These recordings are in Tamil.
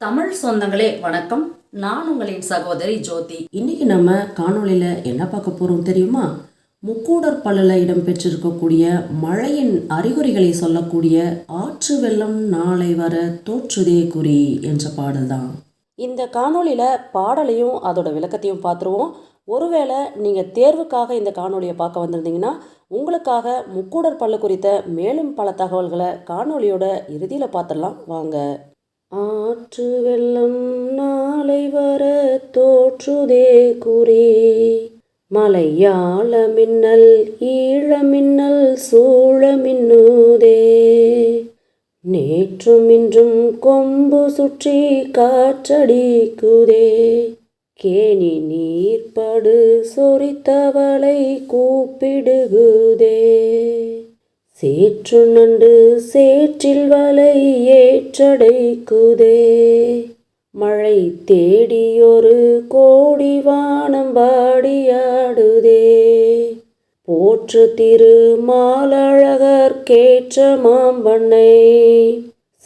தமிழ் சொந்தங்களே வணக்கம். நான் உங்களின் சகோதரி ஜோதி. இன்னைக்கு நம்ம காணொளியில் என்ன பார்க்க போகிறோம் தெரியுமா? முக்கூடர் பல்லில் இடம்பெற்றிருக்கக்கூடிய மழையின் அறிகுறிகளை சொல்லக்கூடிய ஆற்று வெள்ளம் நாளை வர தோற்றுதே குறி என்ற பாடல் தான் இந்த காணொளியில் பாடலையும் அதோட விளக்கத்தையும் பார்த்துருவோம். ஒருவேளை நீங்கள் தேர்வுக்காக இந்த காணொளியை பார்க்க வந்திருந்தீங்கன்னா உங்களுக்காக முக்கூடர் பல்லு குறித்த மேலும் பல தகவல்களை காணொளியோட இறுதியில் பார்த்துடலாம். வாங்க. ஆற்று வெள்ளம் நாளை வர தோற்றுதே குறி. மலையாள மின்னல் ஈழ மின்னல் சூழ மின்னுதே. நேற்றும் இன்றும் கொம்பு சுற்றி காற்றடிக்குதே. கேணி நீர்ப்படு சொரித்தவளை கூப்பிடுகுதே. சேற்று நண்டு சேற்றில் வலை ஏற்றடைக்குதே. மழை தேடியொரு கோடி வானம் பாடியாடுதே போற்று திரு மாலழகர் கேற்ற மாம்பண்ணை.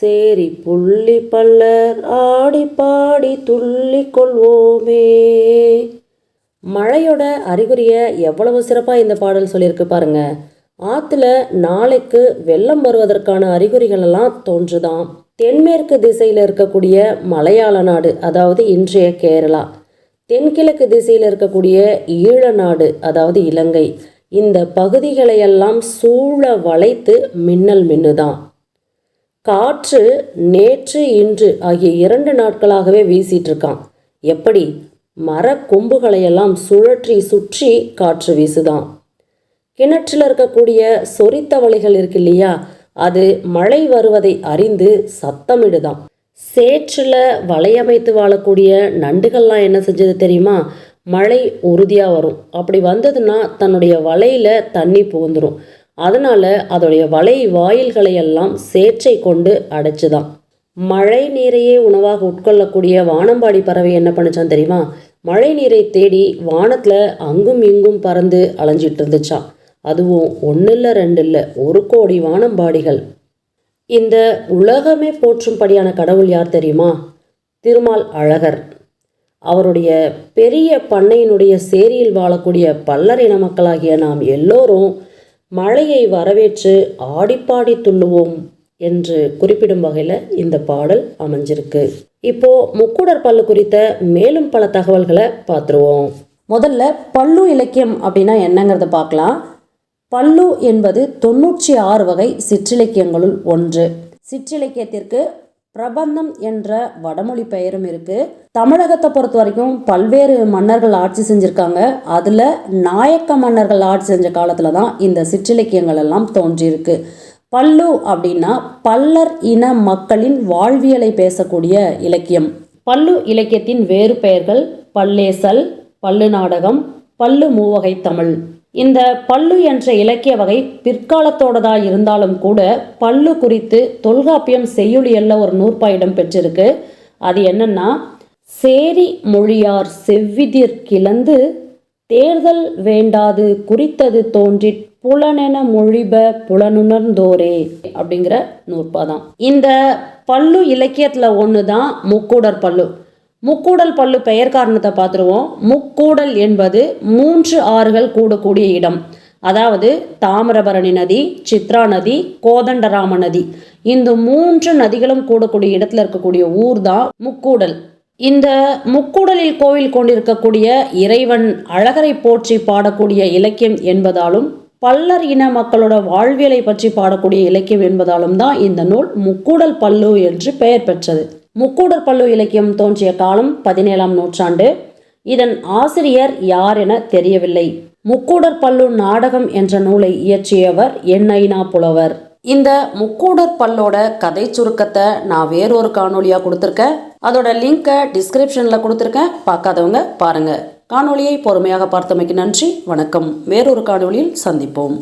சேரி புள்ளி பல்லர் ஆடி பாடி துள்ளி கொள்வோமே. மழையோட அறிகுறியை எவ்வளவு சிறப்பாக இந்த பாடல் சொல்லியிருக்கு பாருங்கள் ஆற்றுல நாளைக்கு வெள்ளம் வருவதற்கான அறிகுறிகள் எல்லாம் தென்மேற்கு திசையில் இருக்கக்கூடிய மலையாள நாடு அதாவது இன்றைய கேரளா. தென்கிழக்கு திசையில் இருக்கக்கூடிய ஈழ நாடு அதாவது இலங்கை. இந்த பகுதிகளையெல்லாம் சூழ வளைத்து மின்னல் மின்னுதான் காற்று நேற்று இன்று ஆகிய இரண்டு நாட்களாகவே வீசிட்டு இருக்கான் எப்படி? மர கொம்புகளையெல்லாம் சுழற்றி சுற்றி காற்று வீசுதான் கிணற்றில் இருக்கக்கூடிய சொரித்த வலைகள் இருக்கு இல்லையா? அது மழை வருவதை அறிந்து சத்தமிடுதாம். சேற்றில் வலையமைத்து வாழக்கூடிய நண்டுகள்லாம் என்ன செஞ்சது தெரியுமா? மழை உறுதியாக வரும். அப்படி வந்ததுன்னா தன்னுடைய வலையில் தண்ணி புகுந்துடும் அதனால் அதோடைய வலை வாயில்களையெல்லாம் சேற்றை கொண்டு அடைச்சுதான் மழை நீரையே உணவாக உட்கொள்ளக்கூடிய வானம்பாடி பறவை என்ன பண்ணுச்சான் தெரியுமா? மழை நீரை தேடி வானத்தில் அங்கும் இங்கும் பறந்து அலைஞ்சிட்டு இருந்துச்சான் அதுவும் ஒன்று இல்லை ரெண்டு இல்லை ஒரு கோடி வானம்பாடிகள். இந்த உலகமே போற்றும்படியான கடவுள் யார் தெரியுமா? திருமால் அழகர். அவருடைய பெரிய பண்ணையினுடைய சேரியில் வாழக்கூடிய பல்லர் இன மக்களாகிய நாம் எல்லோரும் மழையை வரவேற்று ஆடிப்பாடி துள்ளுவோம் என்று குறிப்பிடும் வகையில் இந்த பாடல் அமைஞ்சிருக்கு. இப்போ முக்கூடர் பல்லு குறித்த மேலும் பல தகவல்களை பார்த்துருவோம். முதல்ல பல்லு இலக்கியம் அப்படின்னா என்னங்கிறத பார்க்கலாம். பல்லு என்பது தொண்ணூற்றி ஆறு வகை சிற்றிலக்கியங்களுள் ஒன்று. சிற்றிலக்கியத்திற்கு பிரபந்தம் என்ற வடமொழி பெயரும் இருக்கு. தமிழகத்தை பொறுத்த வரைக்கும் பல்வேறு மன்னர்கள் ஆட்சி செஞ்சுருக்காங்க. அதில் நாயக்க மன்னர்கள் ஆட்சி செஞ்ச காலத்தில் தான் இந்த சிற்றிலக்கியங்கள் எல்லாம் தோன்றியிருக்கு. பல்லு அப்படின்னா பல்லர் இன மக்களின் வாழ்வியலை பேசக்கூடிய இலக்கியம். பல்லு இலக்கியத்தின் வேறு பெயர்கள் பல்லேசல் பல்லு நாடகம் பல்லு மூவகை தமிழ். இந்த பல்லு என்ற இலக்கிய வகை பிற்காலத்தோடதா இருந்தாலும் கூட பல்லு குறித்து தொல்காப்பியம் செய்யுளியல்ல ஒரு நூற்பா இடம் பெற்றிருக்கு. அது என்னன்னா சேரி மொழியார் செவ்விதிர் கிளந்து தேர்தல் வேண்டாது குறித்தது தோன்றி புலனென மொழிப புலனுணர்ந்தோரே அப்படிங்கிற நூற்பா தான். இந்த பல்லு இலக்கியத்தில் ஒன்று தான் முக்கூடர் பல்லு. முக்கூடல் பல்லு பெயர் காரணத்தை பார்த்துருவோம். முக்கூடல் என்பது மூன்று ஆறுகள் கூடக்கூடிய இடம். அதாவது தாமிரபரணி நதி சித்ரா நதி கோதண்டராம நதி. இந்த மூன்று நதிகளும் கூடக்கூடிய இடத்துல இருக்கக்கூடிய ஊர் தான் முக்கூடல். இந்த முக்கூடலில் கோவில் கொண்டிருக்கக்கூடிய இறைவன் அழகரை போற்றி பாடக்கூடிய இலக்கியம் என்பதாலும் பல்லர் இன மக்களோட வாழ்வியலை பற்றி பாடக்கூடிய இலக்கியம் என்பதாலும் தான் இந்த நூல் முக்கூடல் பல்லு என்று பெயர் பெற்றது. முக்கூடர் பல்லு இலக்கியம் தோன்றிய காலம் பதினேழாம் நூற்றாண்டு. இதன் ஆசிரியர் யார் என தெரியவில்லை. முக்கூடர் பல்லு நாடகம் என்ற நூலை இயற்றியவர் என்ஐனா புலவர். இந்த முக்கூடர் பல்லோட கதை சுருக்கத்தை நான் வேறொரு காணொலியாக கொடுத்துருக்கேன். அதோட லிங்கை டிஸ்கிரிப்ஷனில் கொடுத்துருக்கேன். பார்க்காதவங்க பாருங்கள் காணொலியை பொறுமையாக பார்த்தமைக்கு நன்றி. வணக்கம். வேறொரு காணொளியில் சந்திப்போம்.